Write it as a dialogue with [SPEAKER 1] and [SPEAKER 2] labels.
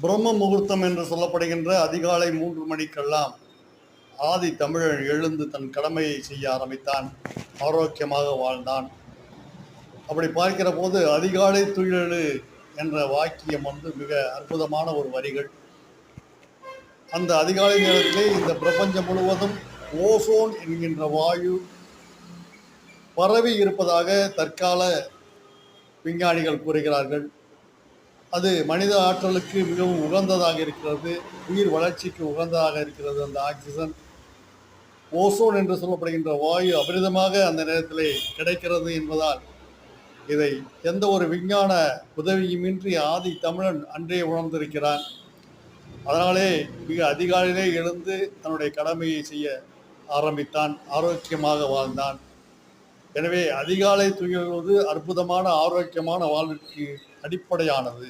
[SPEAKER 1] பிரம்ம முகூர்த்தம் என்று சொல்லப்படுகின்ற அதிகாலை மூன்று மணிக்கெல்லாம் ஆதி தமிழன் எழுந்து தன் கடமையை செய்ய ஆரம்பித்தான். ஆரோக்கியமாக வாழ்ந்தான். அப்படி பார்க்கிற போது அதிகாலை துயிலெழு என்ற வாக்கியம் வந்து மிக அற்புதமான ஒரு வரிகள். அந்த அதிகாலை நேரத்திலே இந்த பிரபஞ்சம் முழுவதும் ஓசோன் என்கின்ற வாயு பரவி இருப்பதாக தற்கால விஞ்ஞானிகள் கூறுகிறார்கள். அது மனித ஆற்றலுக்கு மிகவும் உகந்ததாக இருக்கிறது உயிர் வளர்ச்சிக்கு உகந்ததாக இருக்கிறது அந்த ஆக்சிஜன். ஓசோன் என்று சொல்லப்படுகின்ற வாயு அபரிதமாக அந்த நேரத்தில் கிடைக்கிறது என்பதால் இதை எந்த ஒரு விஞ்ஞான உதவியுமின்றி ஆதி தமிழன் அன்றே உணர்ந்திருக்கிறான். அதனாலே மிக அதிகாலையிலே எழுந்து தன்னுடைய கடமையை செய்ய ஆரம்பித்தான் ஆரோக்கியமாக வாழ்ந்தான். எனவே அதிகாலை துயில்வது அற்புதமான ஆரோக்கியமான வாழ்விற்கு அடிப்படையானது.